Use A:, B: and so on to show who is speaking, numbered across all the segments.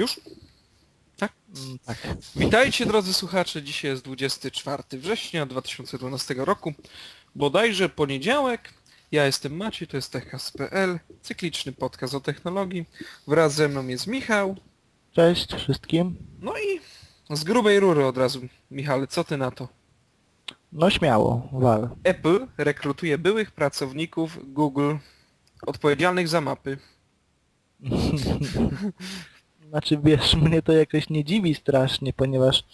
A: Już?
B: Mm, Tak.
A: Witajcie drodzy słuchacze, dzisiaj jest 24 września 2012 roku, bodajże poniedziałek. Ja jestem Maciej, to jest techcast.pl, cykliczny podcast o technologii. Wraz ze mną jest Michał.
B: Cześć wszystkim.
A: No i z grubej rury od razu. Michale, co ty na to?
B: No śmiało, wal.
A: Apple rekrutuje byłych pracowników Google odpowiedzialnych za mapy.
B: Znaczy wiesz, mnie to jakoś nie dziwi strasznie, ponieważ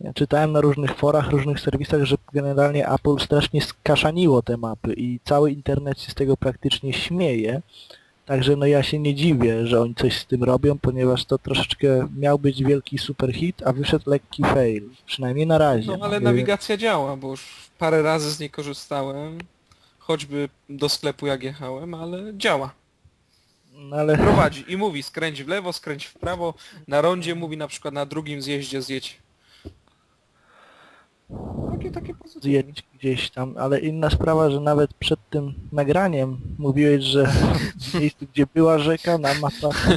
B: ja czytałem na różnych forach, różnych serwisach, że generalnie Apple strasznie skaszaniło te mapy i cały internet się z tego praktycznie śmieje. Także no ja się nie dziwię, że oni coś z tym robią, ponieważ to troszeczkę miał być wielki super hit, a wyszedł lekki fail. Przynajmniej na razie.
A: No ale nawigacja działa, bo już parę razy z niej korzystałem. Choćby do sklepu jak jechałem, ale działa.
B: No ale
A: Prowadzi i mówi skręć w lewo, skręć w prawo. Na rondzie mówi na przykład na drugim zjeździe zjedź. Takie, takie pozytywne.
B: zjedź gdzieś tam, ale inna sprawa, że nawet przed tym nagraniem mówiłeś, że w miejscu, gdzie była rzeka, na mapach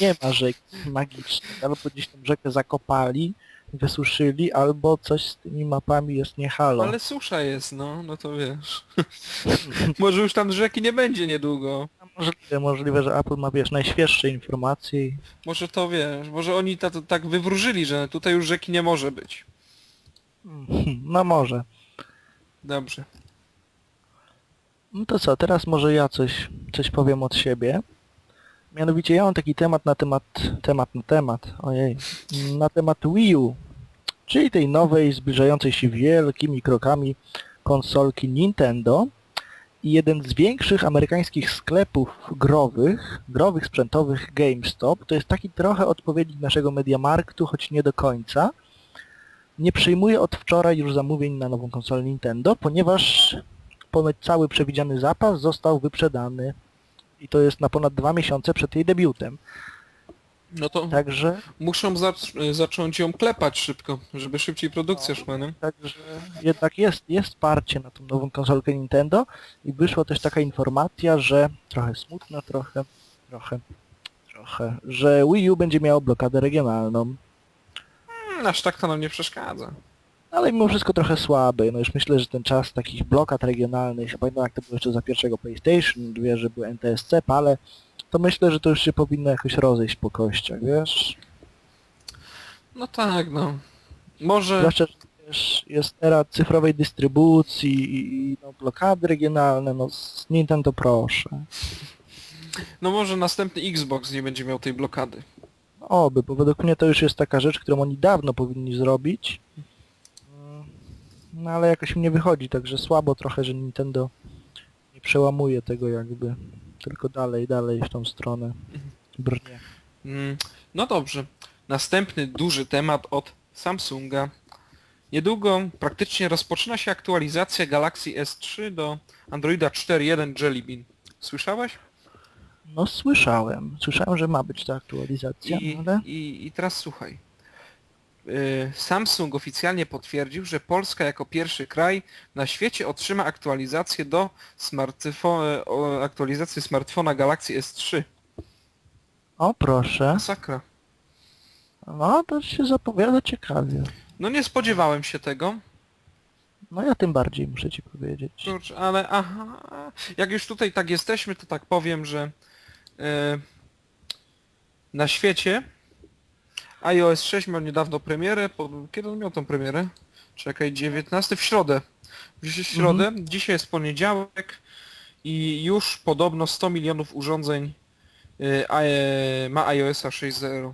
B: nie ma rzeki magicznej. Albo gdzieś tam rzekę zakopali, wysuszyli, albo coś z tymi mapami jest nie halo.
A: Ale susza jest, no, no to wiesz. Może już tam rzeki nie będzie niedługo.
B: Możliwe, możliwe, że Apple ma, wiesz, najświeższe informacje i
A: Może to wiesz, może oni ta, to, tak wywróżyli, że tutaj już rzeki nie może być.
B: no może.
A: Dobrze.
B: No to co, teraz może ja coś, coś powiem od siebie. Mianowicie ja mam taki temat na temat, temat na temat, ojej, na temat Wii U, czyli tej nowej, zbliżającej się wielkimi krokami konsolki Nintendo jeden z większych amerykańskich sklepów growych, growych sprzętowych GameStop, to jest taki trochę odpowiednik naszego Mediamarktu, choć nie do końca, nie przyjmuje od wczoraj już zamówień na nową konsolę Nintendo, ponieważ ponoć cały przewidziany zapas został wyprzedany. I to jest na ponad dwa miesiące przed jej debiutem.
A: No to
B: Także,
A: muszą zac- zacząć ją klepać szybko, żeby szybciej produkcja szła, nie?
B: także jednak jest, jest parcie na tą nową konsolkę Nintendo i wyszła też taka informacja, że trochę smutna, trochę, trochę, trochę, że Wii U będzie miało blokadę regionalną.
A: Hmm, Aż tak to nam nie przeszkadza.
B: Ale mimo wszystko trochę słaby. No już myślę, że ten czas takich blokad regionalnych, pamiętam jak to było jeszcze za pierwszego PlayStation, wie, że były NTSC, ale to myślę, że to już się powinno jakoś rozejść po kościach, wiesz?
A: No tak, no. Może...
B: Zwłaszcza, że jest era cyfrowej dystrybucji i, no, blokady regionalne, no z Nintendo proszę.
A: No może następny Xbox nie będzie miał tej blokady.
B: Oby, bo według mnie to już jest taka rzecz, którą oni dawno powinni zrobić. Mm, No ale jakoś mi nie wychodzi, także słabo trochę, że Nintendo nie przełamuje tego jakby. Tylko dalej, dalej w tą stronę brnie.
A: Mm, No dobrze. Następny duży temat od Samsunga. Niedługo praktycznie rozpoczyna się aktualizacja Galaxy S3 do Androida 4.1 Jelly Bean. Słyszałeś?
B: No słyszałem, słyszałem, że ma być ta aktualizacja,
A: I,
B: ale
A: i, I teraz słuchaj. Yy, Samsung oficjalnie potwierdził, że Polska jako pierwszy kraj na świecie otrzyma aktualizację do smartfo- o, aktualizację smartfona Galaxy S3.
B: o proszę,
A: Masakra.
B: no to się zapowiada ciekawie.
A: No nie spodziewałem się tego,
B: No ja tym bardziej muszę ci powiedzieć.
A: kurczę, ale aha, jak już tutaj tak jesteśmy, to tak powiem, że yy, na świecie iOS 6 miał niedawno premierę, po, kiedy on miał tą premierę? Czekaj, 19 w środę. W środę, dzisiaj jest poniedziałek i już podobno 100 milionów urządzeń yy, a- ma iOS-a 6.0.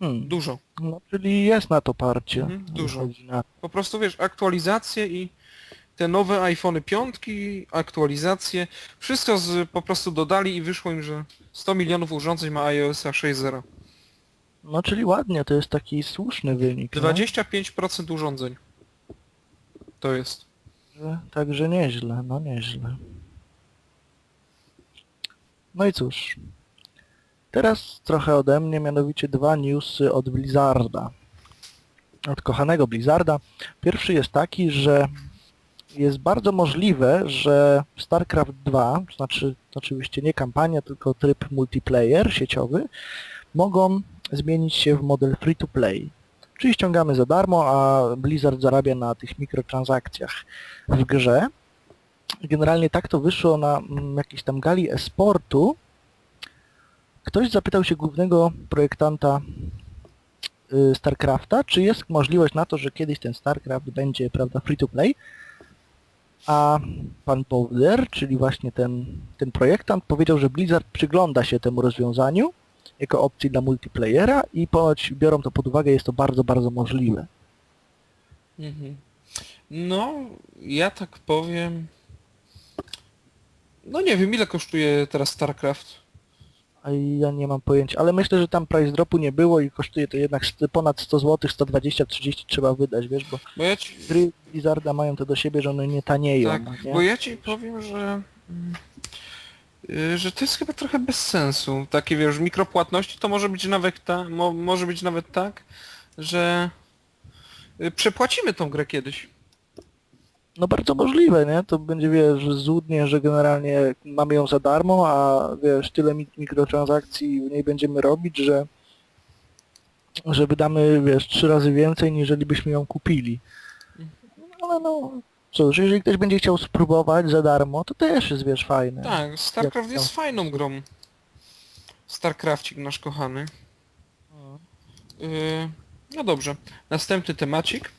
B: Hmm.
A: Dużo.
B: No czyli jest na to parcie.
A: Mhm, dużo. Po prostu wiesz, aktualizacje i te nowe iPhony 5, aktualizacje, wszystko z, po prostu dodali i wyszło im, że 100 milionów urządzeń ma iOS 6.0.
B: No czyli ładnie, to jest taki słuszny wynik. no.
A: 25% urządzeń. To jest.
B: Że, także nieźle, no nieźle. No i cóż. Teraz trochę ode mnie, mianowicie dwa newsy od Blizzarda. Od kochanego Blizzarda. Pierwszy jest taki, że jest bardzo możliwe, że StarCraft 2, to znaczy oczywiście nie kampania, tylko tryb multiplayer sieciowy, mogą zmienić się w model free-to-play. Czyli ściągamy za darmo, a Blizzard zarabia na tych mikrotransakcjach w grze. Generalnie tak to wyszło na mm, jakiejś tam gali e-sportu. Ktoś zapytał się głównego projektanta y, StarCrafta, czy jest możliwość na to, że kiedyś ten StarCraft będzie, prawda, free to play, a pan Powder, czyli właśnie ten, ten projektant, powiedział, że Blizzard przygląda się temu rozwiązaniu jako opcji dla multiplayera i ponoć biorą to pod uwagę, jest to bardzo, bardzo możliwe.
A: Mhm. No, ja tak powiem... No nie wiem, ile kosztuje teraz StarCraft?
B: A ja nie mam pojęcia, ale myślę, że tam price dropu nie było i kosztuje to jednak ponad 100 zł, 120-30 trzeba wydać, wiesz, bo
A: Bo ja ci...
B: gry Blizzarda mają to do siebie, że one nie tanieją.
A: Tak,
B: no nie?
A: bo ja ci powiem, że... y, że to jest chyba trochę bez sensu. Takie wiesz, mikropłatności to może być nawet ta, mo, może być nawet tak, że y, przepłacimy tą grę kiedyś.
B: No bardzo możliwe, nie? To będzie, wiesz, złudnie, że generalnie mamy ją za darmo, a wiesz, tyle mik- mikrotransakcji w niej będziemy robić, że że wydamy, wiesz, trzy razy więcej, niżeli byśmy ją kupili. Ale no, cóż, jeżeli ktoś będzie chciał spróbować za darmo, to też jest, wiesz, fajne.
A: Tak, StarCraft
B: Jak
A: jest fajną grą. StarCrafcik nasz kochany. Yy, no dobrze, następny temacik.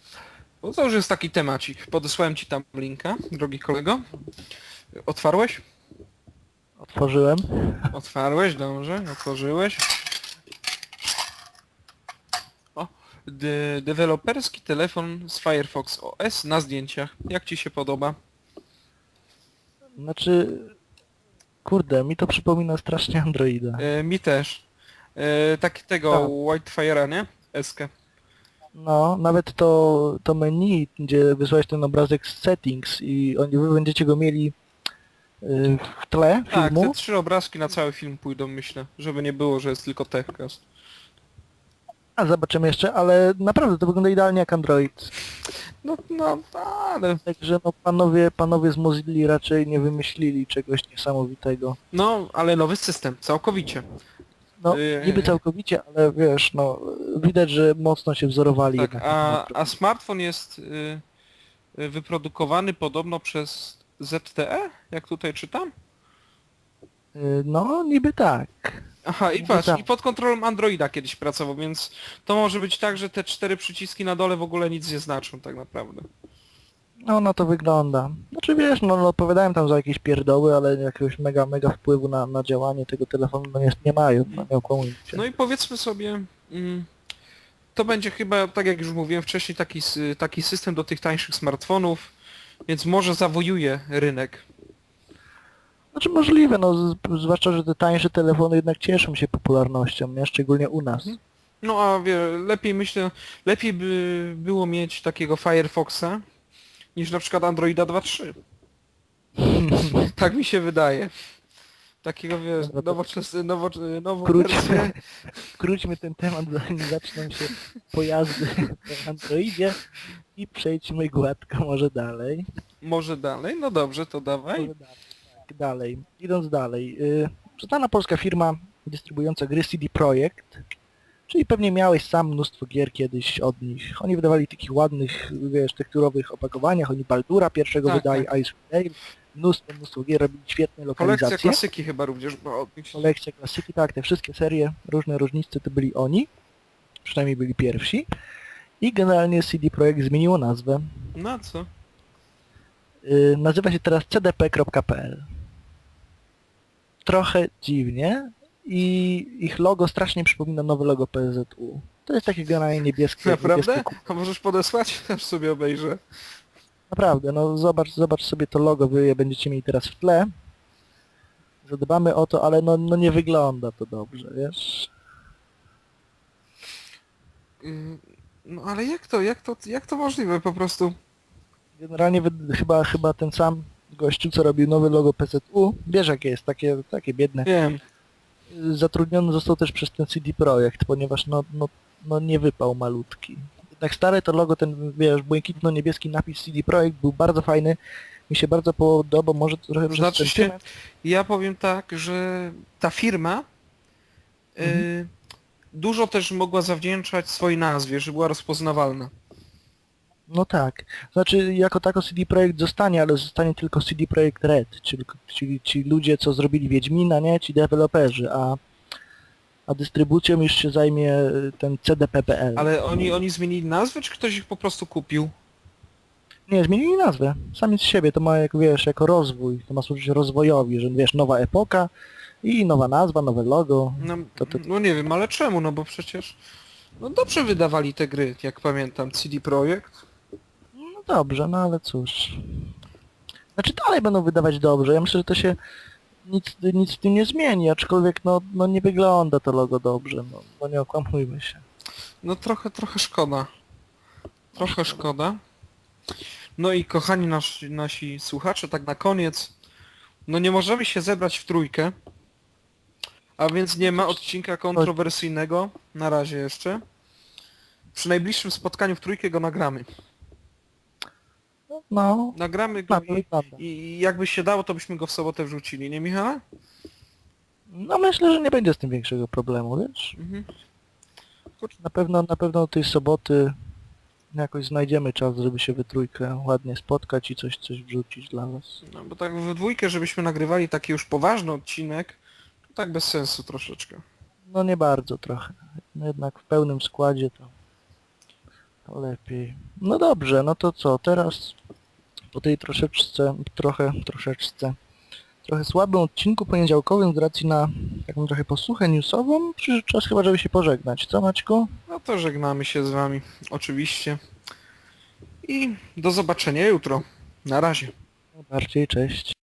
A: Bo to już jest taki temacik. Podesłałem ci tam linka, drogi kolego. Otwarłeś?
B: Otworzyłem.
A: Otwarłeś, dobrze, otworzyłeś. O, de deweloperski telefon z Firefox OS na zdjęciach. Jak ci się podoba?
B: Znaczy, kurde, mi to przypomina strasznie Androida.
A: E, mi też. E, tak tego
B: Tak.
A: Whitefire'a, nie? Eskę.
B: No, nawet to, to menu, gdzie wysłałeś ten obrazek z settings i oni, wy będziecie go mieli y, w tle
A: Tak,
B: filmu.
A: te trzy obrazki na cały film pójdą, myślę. Żeby nie było, że jest tylko techcast.
B: A zobaczymy jeszcze, ale naprawdę to wygląda idealnie jak Android.
A: No, no, ale...
B: Także no panowie, panowie z Mozilla raczej nie wymyślili czegoś niesamowitego.
A: No, ale nowy system, całkowicie.
B: No,
A: Yy.
B: niby całkowicie, ale wiesz, no widać, że mocno się wzorowali
A: Tak,
B: jednak.
A: a, a smartfon jest y, y, wyprodukowany podobno przez ZTE, jak tutaj czytam?
B: Y, No, niby tak.
A: Aha, i
B: No
A: patrz,
B: tak.
A: i pod kontrolą Androida kiedyś pracował, więc to może być tak, że te cztery przyciski na dole w ogóle nic nie znaczą tak naprawdę.
B: No, no to wygląda. Znaczy wiesz, no, no opowiadałem tam za jakieś pierdoły, ale jakiegoś mega, mega wpływu na, na działanie tego telefonu no, nie, nie mają, no nie się.
A: No i powiedzmy sobie, mm, to będzie chyba, tak jak już mówiłem wcześniej, taki, s- taki system do tych tańszych smartfonów, więc może zawojuje rynek.
B: Znaczy możliwe, no zwłaszcza, że te tańsze telefony jednak cieszą się popularnością, nie? Szczególnie u nas.
A: Mhm. No a wie, lepiej myślę, lepiej by było mieć takiego Firefoxa niż na przykład Androida 2.3. Tak mi się wydaje. Takiego wiesz,
B: No
A: nowoczesny, nowo, nową
B: Króćmy, króćmy ten temat, zanim zaczną się pojazdy w Androidzie i przejdźmy gładko może dalej.
A: Może dalej? No dobrze, to dawaj.
B: Może dalej. Tak, dalej. Idąc dalej. Yy, znana polska firma dystrybuująca gry CD Projekt, czyli pewnie miałeś sam mnóstwo gier kiedyś od nich. Oni wydawali takich ładnych, wiesz, tekturowych opakowaniach, oni Baldura pierwszego
A: Tak,
B: wydali,
A: tak.
B: Ice Dale, mnóstwo, mnóstwo gier, robili świetne
A: Kolekcja
B: lokalizacje.
A: klasyki chyba również była od nich.
B: kolekcja klasyki, tak, te wszystkie serie, różne różnice to byli oni, przynajmniej byli pierwsi. I generalnie CD Projekt zmieniło nazwę.
A: No co?
B: Yy, nazywa się teraz cdp.pl. Trochę dziwnie i ich logo strasznie przypomina nowe logo PZU. To jest takie generalnie niebieskie.
A: Naprawdę?
B: niebieskie
A: A możesz podesłać? Aż sobie obejrzę.
B: Naprawdę, no zobacz, zobacz sobie to logo, wy je będziecie mieli teraz w tle. Zadbamy o to, ale no, no nie wygląda to dobrze, wiesz?
A: Yy, No ale jak to, jak to, jak to możliwe po prostu?
B: Generalnie chyba, chyba ten sam gościu, co robił nowe logo PZU, wiesz jakie jest, takie, takie biedne.
A: Wiem.
B: Zatrudniony został też przez ten CD Projekt, ponieważ no, no, no nie wypał malutki. Jak stare to logo, ten wiesz, błękitno-niebieski napis CD Projekt był bardzo fajny. Mi się bardzo podobał, może trochę przez
A: Znaczy się-. Ja powiem tak, że ta firma y, dużo też mogła zawdzięczać swojej nazwie, że była rozpoznawalna.
B: No tak. Znaczy jako tako CD Projekt zostanie, ale zostanie tylko CD Projekt Red, czyli, czyli ci ludzie, co zrobili Wiedźmina, nie? Ci deweloperzy, a, a dystrybucją już się zajmie y, ten CDPPL.
A: Ale oni, oni zmienili nazwę, czy ktoś ich po prostu kupił?
B: Nie, zmienili nazwę. Sami z siebie, to ma jak wiesz, jako rozwój, to ma służyć rozwojowi, że wiesz, nowa epoka i nowa nazwa, nowe logo.
A: No,
B: To- to-
A: no nie wiem, ale czemu? No bo przecież no dobrze wydawali te gry, jak pamiętam, CD Projekt.
B: No dobrze, no ale cóż. Znaczy dalej będą wydawać dobrze. Ja myślę, że to się nic, nic w tym nie zmieni, aczkolwiek no, no nie wygląda to logo dobrze, no, bo nie okłamujmy się.
A: No trochę, trochę szkoda. Trochę szkoda. No i kochani nasi, nasi słuchacze, tak na koniec, no nie możemy się zebrać w trójkę, a więc nie ma odcinka kontrowersyjnego, na razie jeszcze. Przy najbliższym spotkaniu w trójkę go nagramy.
B: No,
A: Nagramy go i, i jakby się dało, to byśmy go w sobotę wrzucili, nie Michał?
B: No myślę, że nie będzie z tym większego problemu, wiesz?
A: Mhm.
B: Na pewno, na pewno tej soboty jakoś znajdziemy czas, żeby się we trójkę ładnie spotkać i coś, coś wrzucić dla was.
A: No bo tak we dwójkę, żebyśmy nagrywali taki już poważny odcinek, to tak bez sensu troszeczkę.
B: No nie bardzo trochę. No jednak w pełnym składzie to lepiej. No dobrze, no to co, teraz po tej troszeczce, trochę, troszeczce, trochę słabym odcinku poniedziałkowym z racji na taką trochę posłuchę newsową, przyszedł czas chyba, żeby się pożegnać. Co Maćku?
A: No to żegnamy się z wami, oczywiście. I do zobaczenia jutro. Na razie.
B: Bardziej, cześć.